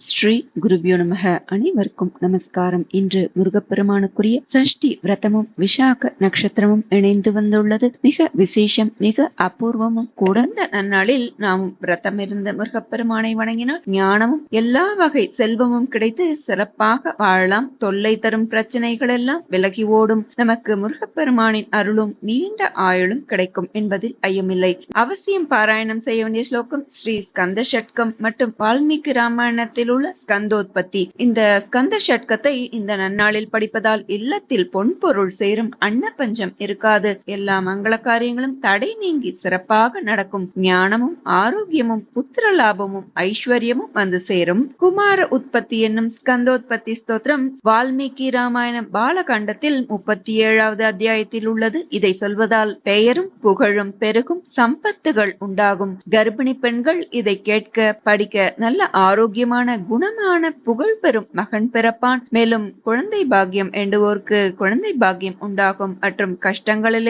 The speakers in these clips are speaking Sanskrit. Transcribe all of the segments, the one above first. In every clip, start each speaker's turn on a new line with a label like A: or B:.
A: ஸ்ரீ குருபியோ நமக. அனைவருக்கும் நமஸ்காரம். இன்று முருகப்பெருமானுக்குரிய சஷ்டி விரதமும் விசாக நட்சத்திரமும் இணைந்து வந்துள்ளது. மிக விசேஷம் மிக அபூர்வமும் கூட இந்த நன்னாளில் நாம் விரதம் இருந்த முருகப்பெருமானை வணங்கினால் ஞானமும் எல்லா வகை செல்வமும் கிடைத்து சிறப்பாக வாழலாம். தொல்லை தரும் பிரச்சனைகள் எல்லாம் விலகி ஓடும். நமக்கு முருகப்பெருமானின் அருளும் நீண்ட ஆயுளும் கிடைக்கும் என்பதில் ஐயமில்லை. அவசியம் பாராயணம் செய்ய வேண்டிய ஸ்லோகம் ஸ்ரீ ஸ்கந்த ஷட்கம் மற்றும் வால்மீகி ராமாயணத்தில் உள்ள ஸ்கந்தோத்பத்தி. இந்த ஸ்கந்த ஷட்கத்தை இந்த நன்னாளில் படிப்பதால் இல்லத்தில் பொன்பொருள் சேரும் அன்னபஞ்சம் இருக்காது. எல்லா மங்கள காரியங்களும் தடை நீங்கி சிறப்பாக நடக்கும். ஞானமும் ஆரோக்கியமும் புத்திர லாபமும் ஐஸ்வர்யமும் வந்து சேரும். குமார உற்பத்தி என்னும் ஸ்கந்தோத்பத்தி ஸ்தோத்திரம் வால்மீகி ராமாயண பாலகாண்டத்தில் முப்பத்தி ஏழாவது அத்தியாயத்தில் உள்ளது. இதை சொல்வதால் பெயரும் புகழும் பெருகும் சம்பத்துகள் உண்டாகும். கர்ப்பிணி பெண்கள் இதை கேட்க படிக்க நல்ல ஆரோக்கியமான குணமான புகழ் பெறும் மகன் பிறப்பான். மேலும் குழந்தை பாக்கியம் என்றுவோருக்கு குழந்தை பாக்கியம் உண்டாகும். மற்றும் கஷ்டங்களில்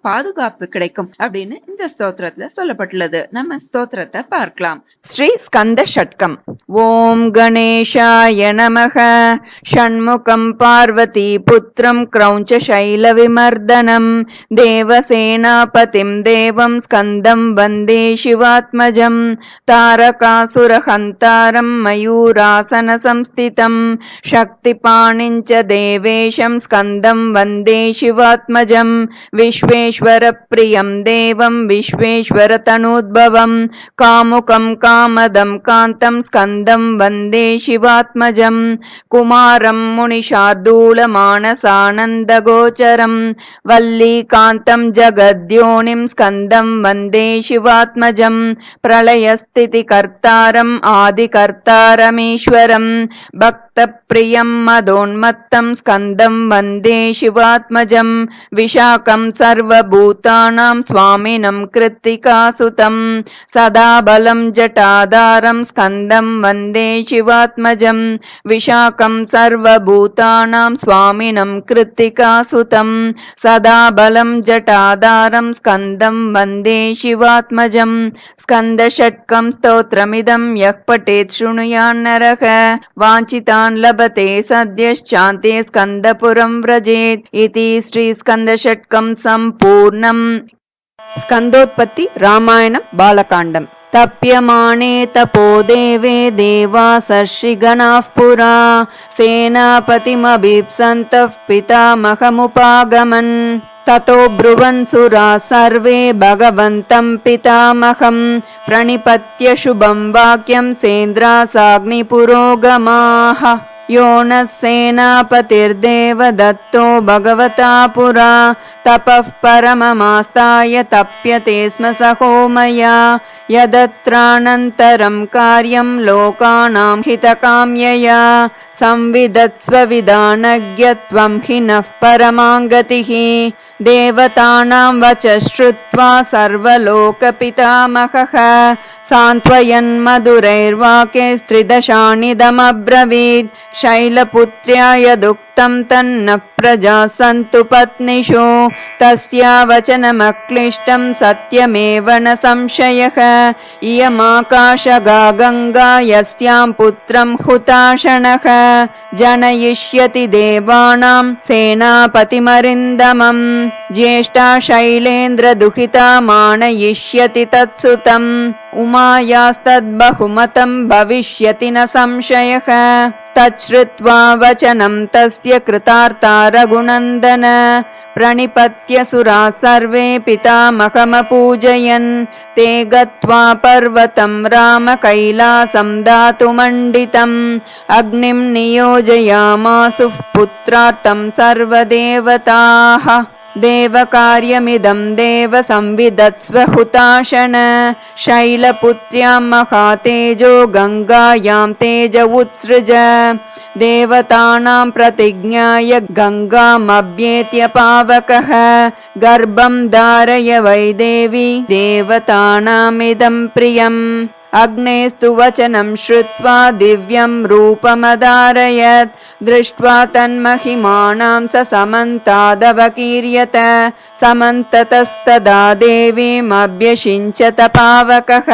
A: பாதுகாப்பு கிடைக்கும் அப்படின்னு இந்த ஸ்தோத்திரத்துல சொல்லப்பட்டுள்ளது. நம்ம ஸ்தோத்திரத்தை பார்க்கலாம். ஸ்ரீ ஸ்கந்த ஷட்கம். ஓம் கணேஷாய நமக. ஷண்முகம் பார்வதி புத்திரம் கிரௌஞ்ச சைல விமர்தனம் தேவசேனாபதிம் தேவம் ஸ்கந்தம் வந்தே சிவாத்மஜம். தாரகாசுரஹந்தாரம் மய मयूरासनसंस्थितं शक्तिपाणिञ्च देवेशं स्कन्दं वन्दे शिवात्मजं विश्वेश्वरप्रियं देवं विश्वेश्वरतनूद्भवं कामुकं कामदं कान्तं स्कन्दं वन्दे शिवात्मजं कुमारं मुनिशार्दूलमानसानन्दगोचरं वल्लीकान्तं जगद्योनिं स्कन्दं वन्दे शिवात्मजं प्रलयस्थितिकर्तारम् आदिकर्तारमीश्वरम् भक्तप्रियम् मदोन्मत्तम् स्कन्दम् वन्दे शिवात्मजम् विशाखम् सर्वभूतानाम् स्वामिनम् कृत्तिकासुतम् सदा बलम् जटाधारम् स्कन्दम् वन्दे शिवात्मजम् विशाखम् सर्वभूतानाम् स्वामिनम् कृत्तिकासुतम् सदा बलम् जटाधारम् स्कन्दम् वन्दे शिवात्मजम् स्कन्दषट्कं स्तोत्रमिदं यः पठेत् शृणुयान्नरः वाञ्छितान् लभते सद्यश्चान्ते स्कन्दपुरं व्रजेत् इति श्रीस्कन्दषट्कं सम्पूर्णम् स्कन्दोत्पत्ति रामायणं बालकाण्डम् तप्यमाणे तपो देवे देवासर्षिगणाः पुरा सेनापतिमभीप्सन्तः पितामहमुपागमन् ततो ब्रुवन् सुरा सर्वे भगवन्तं पितामहं प्रणिपत्य शुभं वाक्यं सेन्द्रासाग्निपुरोगमाः। यो नः सेनापतिर्देव दत्तो भगवता पुरा तपः परममास्ताय तप्यते स्म सहोमया। यदत्रानन्तरं कार्यं लोकानां हितकाम्यया संविदत्स्वविधानज्ञ त्वं हि नः परमाङ्गतिः देवतानां वच श्रुत्वा सर्वलोकपितामहः सान्त्वयन्मधुरैर्वाक्यैस्त्रिदशानिदमब्रवीत् शैलपुत्र्या यदुक्तं तन्नः प्रजाः सन्तु पत्निषु। तस्या वचनमक्लिष्टं सत्यमेव न संशयः। इयमाकाशगा गङ्गा यस्यां पुत्रं हुताशनः। जनयिष्यति देवानां सेनापतिमरिन्दमम् ज्येष्ठा शैलेन्द्रदुहिता मानयिष्यति तत्सुतम्। उमायास्तद्बहुमतं भविष्यति न संशयः। तच्छ्रुत्वा वचनं तस्य कृतार्ता रघुनन्दन। प्रणिपत्य सुरा सर्वे पितामहमपूजयन्। ते गत्वा पर्वतं रामकैलासं दातुमण्डितम्। अग्निं नियोजयामासुः पुत्रार्थं सर्वदेवताः देवकार्यमिदं देव संविदत्स्व हुताशन शैलपुत्र्यां महातेजो गङ्गायां तेज उत्सृज देवतानां प्रतिज्ञाय गङ्गामभ्येत्य पावकः गर्भं धारय वै देवी देवतानामिदं प्रियम् अग्नेस्तु वचनं श्रुत्वा दिव्यं रूपमधारयत् दृष्ट्वा तन्महिमानां स समन्तादवकीर्यत। समन्ततस्तदा देवीमभ्यषिञ्चत पावकः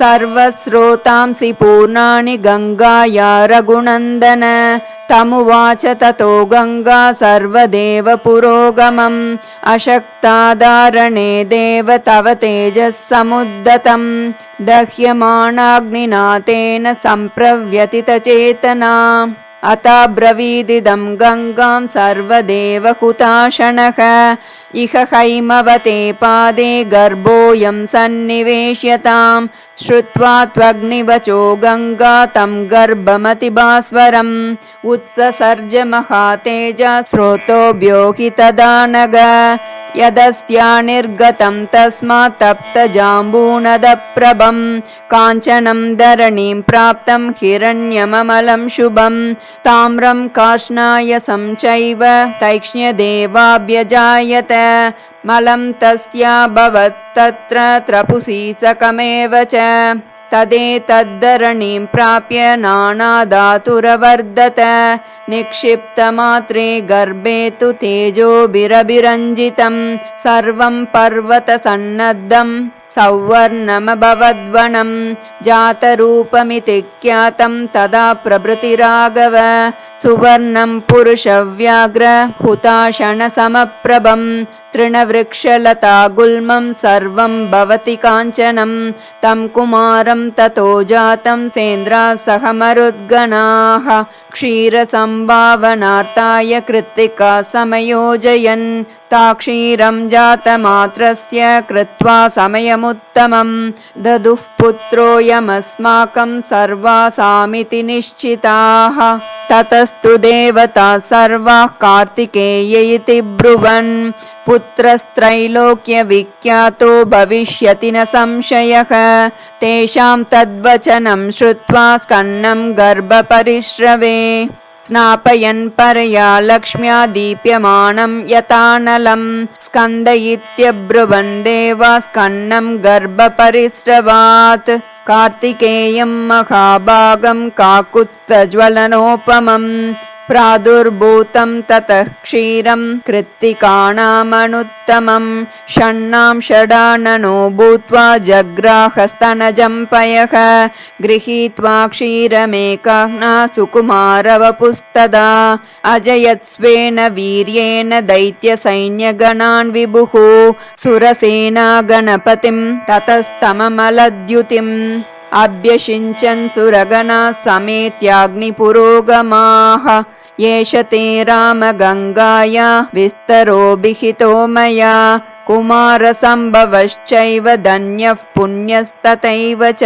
A: सर्वस्रोतांसि पूर्णानि गङ्गाया रघुनन्दन। तमुवाच ततो गङ्गा सर्वदेव पुरोगमम् अशक्तादारणे देव तव तेजः समुद्दतम् दह्यमाणाग्निना तेन सम्प्रव्यतितचेतना अताब्रवीदिदं गङ्गां सर्वदेव हुताशनः इह हैमवते पादे गर्भोऽयं सन्निवेश्यताम् श्रुत्वा त्वग्निवचो गङ्गा तं गर्भमतिभास्वरम्। उत्ससर्ज महातेजा स्रोतोऽभ्यो हि तदा नग यदस्या निर्गतं तस्मात् तप्तजाम्बूनदप्रभम् काञ्चनं धरणीं प्राप्तं हिरण्यममलं शुभम् ताम्रं काष्णायसं चैव तैक्ष्ण्यदेवाभ्यजायत मलं तस्याभवत् त्रपुसी सकमेव च तदेतद्धरणीं प्राप्य नानाधातुरवर्धत। निक्षिप्तमात्रे गर्भे तु तेजोभिरभिरञ्जितं। सर्वं पर्वतसन्नद्धम् सौवर्णमभवद्वनं जातरूपमिति ख्यातं तदा प्रभृतिराघव सुवर्णं पुरुषव्याघ्र हुताशनसमप्रभम् तृणवृक्षलता गुल्मं सर्वं भवति काञ्चनं तं कुमारं ततो जातं सेन्द्रा सह मरुद्गणाः क्षीरसम्भावनार्ताय कृत्तिका समयोजयन् ता क्षीरं जातमात्रस्य कृत्वा समयमुत्तमम् ददुः पुत्रोऽयमस्माकं सर्वासामिति निश्चिताः। ततस्तु देवता सर्वाः कार्तिकेय इति ब्रुवन्। पुत्रस्त्रैलोक्यविख्यातो भविष्यति न संशयः। तेषां तद्वचनं श्रुत्वा स्कन्नं गर्भपरिश्रवे स्नापयन् परया लक्ष्म्या दीप्यमानं यतानलं स्कन्द इत्यब्रुवन् देवा स्कन्नं गर्भपरिस्रवात्। कार्तिकेयं महाभागं काकुत्स्थज्वलनोपमम् प्रादुर्भूतं ततः क्षीरं कृत्तिकाणामनुत्तमं षण्णां षडाननो भूत्वा जग्राहस्तनजम्पयः गृहीत्वा क्षीरमेकाह्ना सुकुमारवपुस्तदा अजयत्स्वेन वीर्येण दैत्यसैन्यगणान् विभुः सुरसेना गणपतिं ततस्तममलद्युतिम् अभ्यषिञ्चन् सुरगणा समेत्याग्निपुरोगमाः एष ते रामगङ्गाया विस्तरोभिहितो मया कुमारसम्भवश्चैव धन्यः पुण्यस्तथैव च।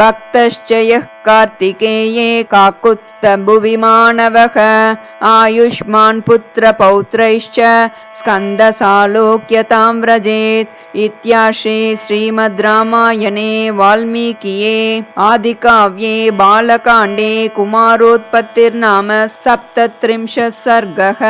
A: भक्तश्च यः कार्तिकेये काकुत्स्थभुवि मानवः आयुष्मान् पुत्रपौत्रैश्च स्कन्दसालोक्यतां व्रजेत्। इत्याश्रे श्रीमद् रामायणे वाल्मीकिये आदिकाव्ये बालकाण्डे कुमारोत्पत्तिर्नाम सप्तत्रिंशः सर्गः